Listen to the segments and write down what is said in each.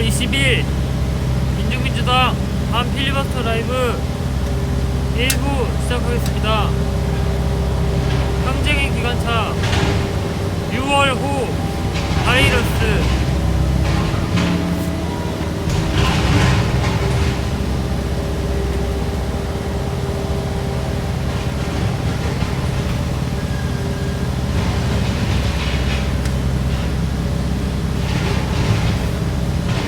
6월 20일 민주민주당 반 필리버스터 라이브 1부 시작하겠습니다. 항쟁의 기관차 6월 후 바이러스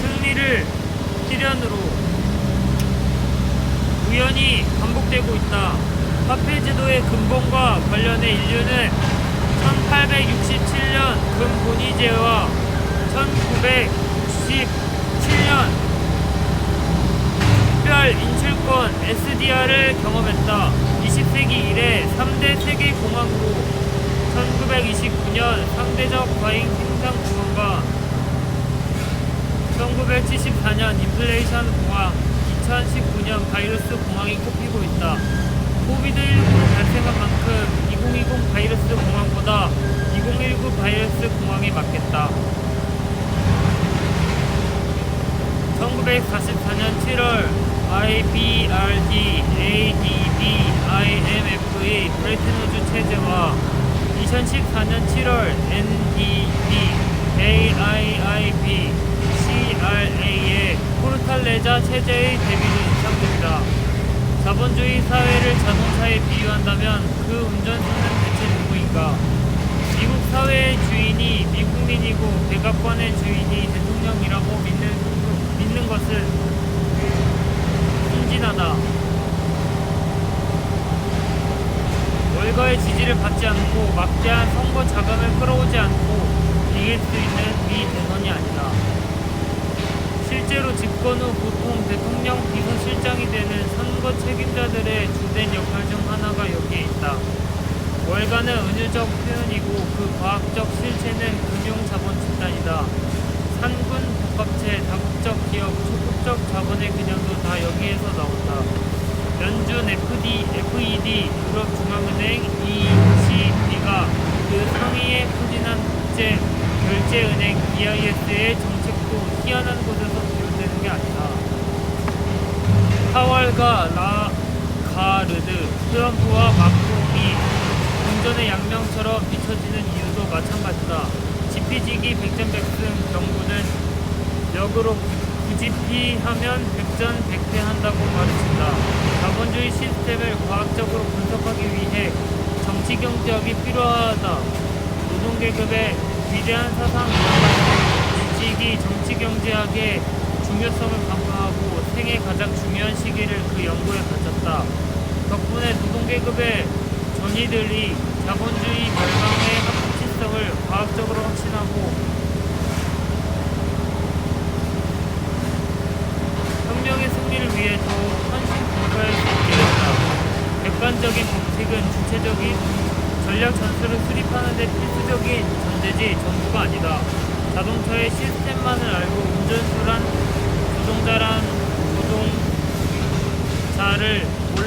승리를 실현으로 우연히 반복되고 있다. 화폐 근본과 관련해 인류는 1867년 금본위제와 1967년 특별 인출권 SDR을 경험했다. 20세기 이래 3대 세계 공항으로 1929년 상대적 과잉 생산 구간과 1974년 인플레이션 공황, 2019년 바이러스 공황이 꼽히고 있다. 코비드19로 발생한 만큼 2020 바이러스 공황보다 2019 바이러스 공황이 맞겠다. 1944년 7월 IBRD, ADB, IMF의 브레튼우즈 체제와 2014년 7월 NDB, AIIB, CRA의 포르탈레자 체제의 대비로 인상됩니다. 자본주의 사회를 자동차에 비유한다면 그 운전수는 대체 누구인가? 미국 사회의 주인이 미국민이고 백악관의 주인이 대통령이라고 믿는, 믿는 것은 순진하다. 월가의 지지를 받지 않고 막대한 선거 자금을 끌어오지 않고 이길 수 있는 미 대선이 아니다. 실제로 집권 후 보통 대통령 비서실장이 되는 선거 책임자들의 주된 역할 중 하나가 여기에 있다. 월가는 은유적 표현이고 그 과학적 실체는 금융자본 집단이다. 산군, 복합체, 다국적 기업, 초급적 자본의 균형도 다 여기에서 나온다. 연준 FD, FED, 유럽중앙은행, ECB가 그 상위의 포진한 국제 결제은행 EIS의 정책도 희한한 곳에서 비롯되는 게 아니다. 파월과 라가르드, 트럼프와 마크롱이 공전의 양명처럼 비춰지는 이유도 마찬가지다. 지피지기 백전백승 정부는 역으로 부지피하면 백전백패한다고 가르친다. 자본주의 시스템을 과학적으로 분석하기 위해 정치 경제학이 필요하다. 노동계급의 위대한 사상 일찍이 정치 경제학의 중요성을 강화하고 생애 가장 중요한 시기를 그 연구에 바쳤다. 덕분에 노동계급의 전이들이 자본주의 멸망의 합치성을 과학적으로 확신하고 혁명의 승리를 위해 더욱 헌신 공부할 수 있게 됐다. 객관적인 법칙은 주체적인 전략 전술을 수립하는 데 필수적인 전제지 전부가 아니다. 자동차의 시스템만을 알고 운전수란 조종자란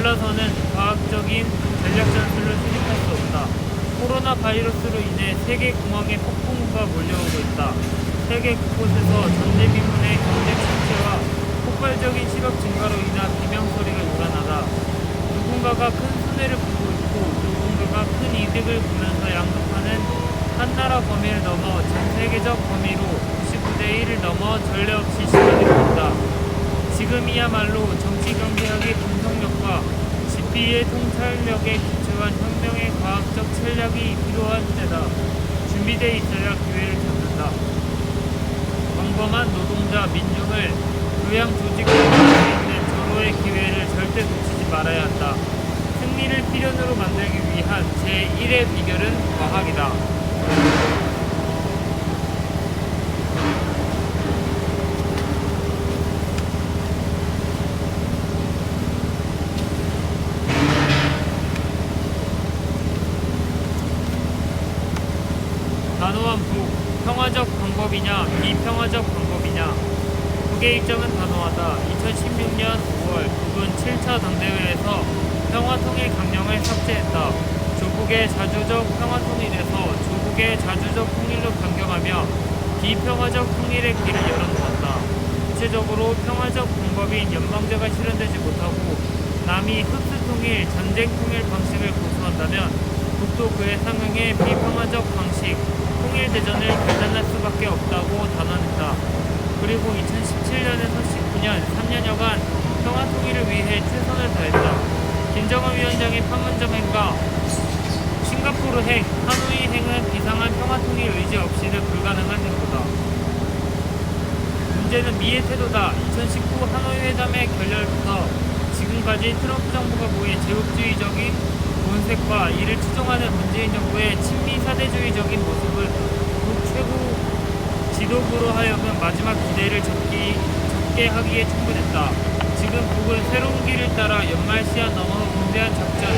몰라서는 과학적인 전략 전술을 수립할 수 없다. 코로나 바이러스로 인해 세계 공황에 폭풍우가 몰려오고 있다. 세계 곳곳에서 전대미문의 경제 침체와 폭발적인 시력 증가로 인한 비명 소리가 요란하다. 누군가가 큰 손해를 보고 있고 누군가가 큰 이득을 보면서 양극화는 한 나라 범위를 넘어 전 세계적 범위로 99대 1을 넘어 전례 없이 심하게 된다. 지금이야말로 정치 경제학의 분석 력과 집비의 통찰력에 기초한 혁명의 과학적 전략이 필요한 때다. 준비되어 있어야 기회를 잡는다. 광범한 노동자 민중을 교양 조직으로 있는 절호의 기회를 절대 놓치지 말아야 한다. 승리를 필연으로 만들기 위한 제1의 비결은 과학이다. 단호한 북, 평화적 방법이냐, 비평화적 방법이냐. 북의 입장은 단호하다. 2016년 5월 북은 7차 당대회에서 평화통일 강령을 삭제했다. 조국의 자주적 평화통일에서 조국의 자주적 통일로 변경하며 비평화적 통일의 길을 열어놓았다. 구체적으로 평화적 방법인 연방제가 실현되지 못하고 남이 흡수 통일, 전쟁 통일 방식을 고수한다면 북도 그에 상응해 비평화적 방식, 통일 대전을 결단할 수밖에 없다고 단언했다. 그리고 2017년에서 19년 3년여간 평화 통일을 위해 최선을 다했다. 김정은 위원장의 판문점 행과 싱가포르 행, 하노이 행은 비상한 평화 통일 의지 없이는 불가능한 행보다. 문제는 미의 태도다. 2019 하노이 회담의 결렬부터 지금까지 트럼프 정부가 보인 제국주의적인 본색과 이를 추종하는 문재인 정부의 친미 사대주의적인 모습을 지도부로 하여금 마지막 기대를 적기, 적게 하기에 충분했다. 지금 북은 새로운 길을 따라 연말 시한 넘어 중대한 작전,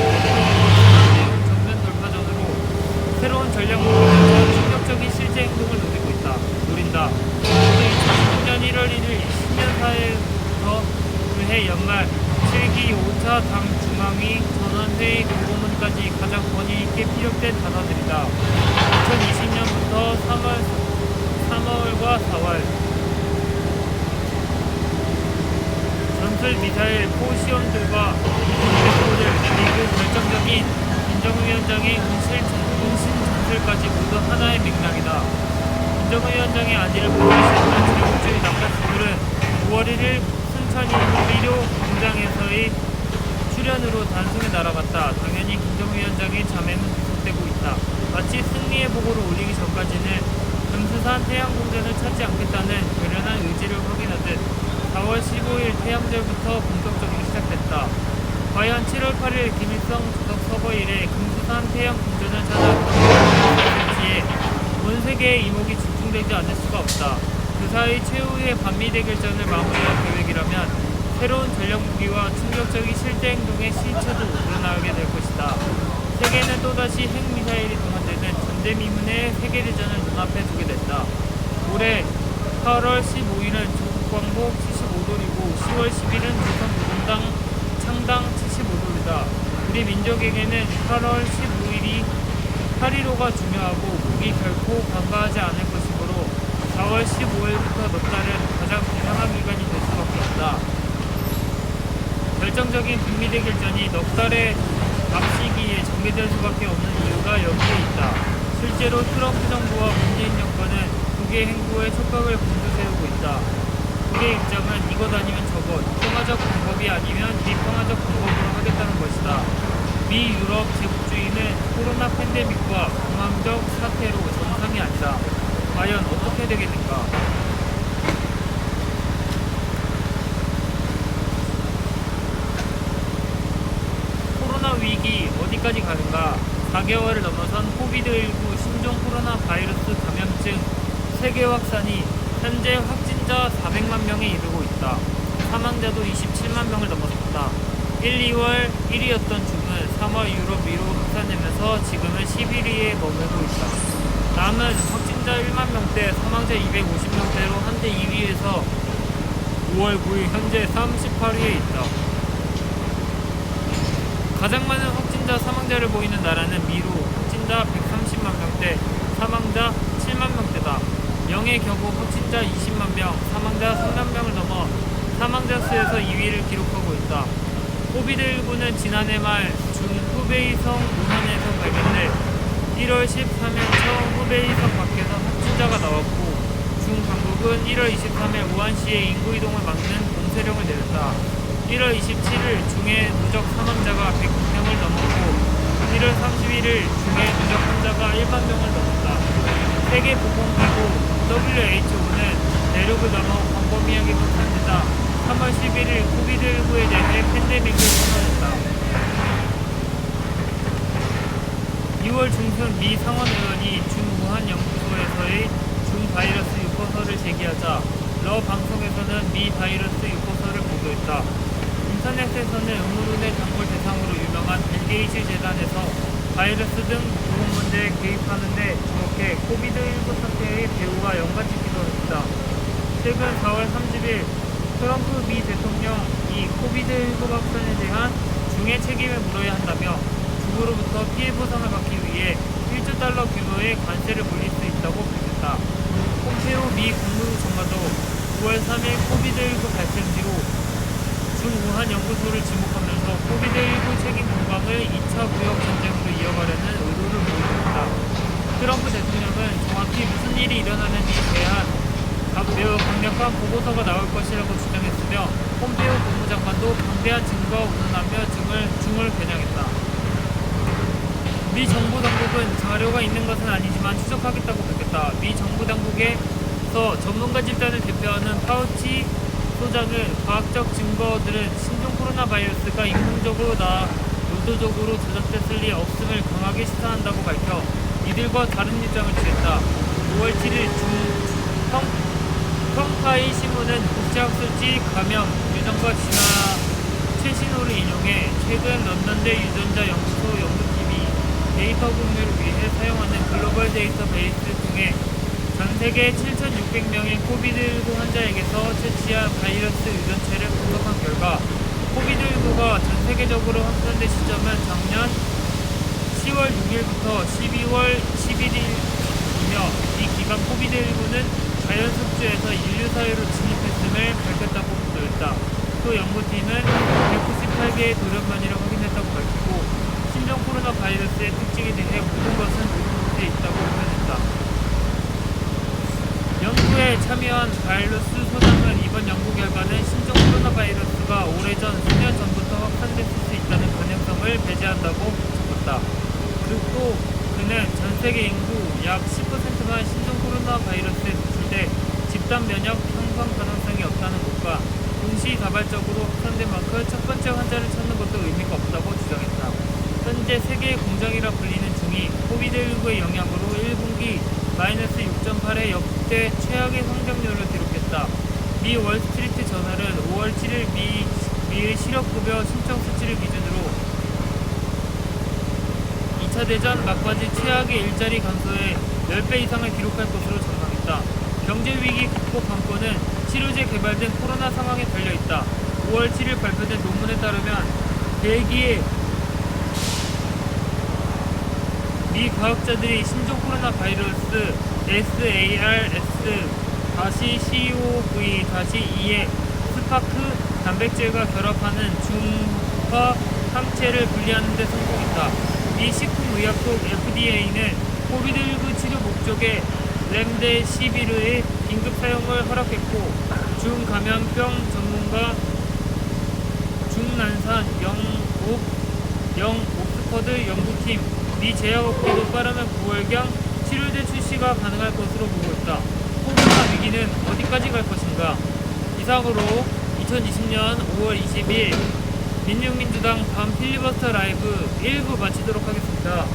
정면 돌파전으로 새로운 전략 목표에서 충격적인 실제 행동을 노리고 있다. 노린다. 오늘 2019년 1월 1일 10년 사회부터 그해 연말 7기 5차 당 중앙위 전원회의 공고문까지 가장 권위 있게 피력된 단어들이다. 2020년부터 3월, 3월과 4월 전술 미사일 포 시험들과 공대포들 그리고 결정적인 김정은 위원장의 운실, 운신 전술까지 모두 하나의 맥락이다. 김정은 위원장의 안위를 보호했던 제국주의 낙하수들은 5월 1일 순천이 의료 공장에서의 출연으로 단숨에 날아갔다. 당연히 김정은 위원장의 자매는 계속되고 있다. 마치 승리의 보고를 올리기 전까지는 금수산 태양공전을 찾지 않겠다는 결연한 의지를 확인하듯 4월 15일 태양절부터 본격적으로 시작됐다. 과연 7월 8일 김일성 주석 서거 이래 금수산 태양공전을 찾아 그런지에 온 세계의 이목이 집중되지 않을 수가 없다. 그 사이 최후의 반미 대결전을 마무리할 계획이라면 새로운 전력 무기와 충격적인 실제 행동의 시체도 우러나오게 될 것이다. 세계는 또다시 핵미사일이 동원 되는 전대미문의 세계대전을 눈앞에 두게 됐다. 올해 8월 15일은 조국 광복 75돌이고 10월 10일은 조선노동당 창당 75돌이다. 우리 민족에게는 8월 15일이 8.15가 중요하고 목이 결코 간과하지 않을 것이므로 4월 15일부터 넉 달은 가장 비상한 기간이 될 수밖에 없다. 결정적인 북미 대 결전이 넉 달의 앞시기에 전개될 수밖에 없는 이유가 여기에 있다. 실제로 트럼프 정부와 문재인 정권은 북의 행보에 촉각을 곤두세우고 있다. 북의 입장은 이것 아니면 저것, 평화적 방법이 아니면 비평화적 방법으로 하겠다는 것이다. 미 유럽 제국주의는 코로나 팬데믹과 공황적 사태로 정상이 아니다. 과연 어떻게 되겠는가? 코로나 위기 어디까지 가는가? 4개월을 넘어선 코비드19 신종 코로나 바이러스 감염증 세계 확산이 현재 확진자 400만 명에 이르고 있다. 사망자도 27만 명을 넘어섰다. 1, 2월 1위였던 중은 3월 유럽 위로 확산되면서 지금은 11위에 머물고 있다. 남은 확진자 1만 명대, 사망자 250명대로 한때 2위에서 5월 9일 현재 38위에 있다. 가장 많은 확진자 사망자를 보이는 나라는 미루 확진자 130만 명대 사망자 7만 명대다. 영의 경우 확진자 20만 명 사망자 3만 명을 넘어 사망자 수에서 2위를 기록하고 있다. 코비드19는 지난해 말중 후베이성 우한에서 발견돼 1월 13일 처음 후베이성 밖에서 확진자가 나왔고 중 당국은 1월 23일 우한시의 인구 이동을 막는 봉쇄령을 내렸다. 1월 27일 중에 누적 사망자가 100명을 넘었고 1월 31일 중에 누적 환자가 1만 명을 넘었다. 세계 보건기구 WHO는 대륙을 넘어 광범위하게 확산되다 3월 11일 코비드19에 대해 팬데믹을 선언했다. 2월 중순 미 상원의원이 중우한 연구소에서의 중바이러스 유포서를 제기하자 러 방송에서는 미 바이러스 유포서를 보도했다. 인터넷에서는 음모론의 단골 대상으로 유명한 빌게이츠 재단에서 바이러스 등 보건 문제에 개입하는데 주목해 코비드19 사태의 배후와 연관짓기도 했다. 최근 4월 30일 트럼프 미 대통령이 코비드19 확산에 대한 중의 책임을 물어야 한다며 중국으로부터 피해 보상을 받기 위해 1조 달러 규모의 관세를 물릴 수 있다고 밝혔다. 폼페오 미 국무장관도 9월 3일 코비드19 발생 뒤로 중우한 연구소를 지목하면서 코비드19 책임 공방을 2차 무역 전쟁으로 이어가려는 의도를 보여줬다. 트럼프 대통령은 정확히 무슨 일이 일어나는지에 대한 각 매우 강력한 보고서가 나올 것이라고 주장했으며 폼페이오 국무장관도 방대한 증거와 운운하며 증을, 중을 겨냥했다. 미 정부 당국은 자료가 있는 것은 아니지만 추적하겠다고 밝혔다. 미 정부 당국에서 전문가 집단을 대표하는 파우치 소장은 과학적 증거들은 신종 코로나 바이러스가 인공적으로 나 의도적으로 조작됐을 리 없음을 강하게 시사한다고 밝혀 이들과 다른 입장을 취했다. 5월 7일 중 성, 성파이 신문은 국제학술지 감염 유전과 진화 최신호를 인용해 최근 런던대 유전자 연구소 연구팀이 데이터 공유를 위해 사용하는 글로벌 데이터베이스 통해 전 세계 7,600명의 코비드19 환자에게서 채취한 바이러스 유전체를 분석한 결과 코비드19가 전 세계적으로 확산된 시점은 작년 10월 6일부터 12월 11일이며 이 기간 코비드19는 자연 숙주에서 인류 사회로 진입했음을 밝혔다고 보도했다. 또 연구팀은 198개의 돌연변이를 확인했다고 밝히고 신종 코로나 바이러스의 특징에 대해 모든 것은 모르는 곳에 있다고 표현했다. 연구에 참여한 바이러스 소장은 이번 연구 결과는 신종 코로나 바이러스가 오래전 수년 전부터 확산됐을 수 있다는 가능성을 배제한다고 적었다. 그리고 그는 전 세계 인구 약 10%만 신종 코로나 바이러스에 노출돼 집단 면역 형성 가능성이 없다는 것과 동시다발적으로 확산된 만큼 첫 번째 환자를 찾는 것도 의미가 없다고 주장했다. 현재 세계의 공장이라 불리는 중이 코비드19의 영향으로 1분기 마이너스 6.8의 역대 최악의 성장률을 기록했다. 미 월스트리트 저널은 5월 7일 미, 미의 실업급여 신청 수치를 기준으로 2차 대전 막바지 최악의 일자리 감소에 10배 이상을 기록할 것으로 전망했다. 경제위기 극복 관건은 치료제 개발된 코로나 상황에 달려있다. 5월 7일 발표된 논문에 따르면 벨기에 미 과학자들이 신종 코로나 바이러스 SARS-CoV-2에 스파크 단백질과 결합하는 중화 항체를 분리하는 데 성공했다. 미 식품의약국 FDA는 코비드19 치료 목적의 렘데시비르의 긴급 사용을 허락했고 중감염병 전문가 중난산 영국 영 옥스퍼드 연구팀 미 제약업계도 빠르면 9월경 치료제 출시가 가능할 것으로 보고 있다. 코로나 위기는 어디까지 갈 것인가? 이상으로 2020년 5월 20일 민중민주당 밤 필리버스터 라이브 1부 마치도록 하겠습니다.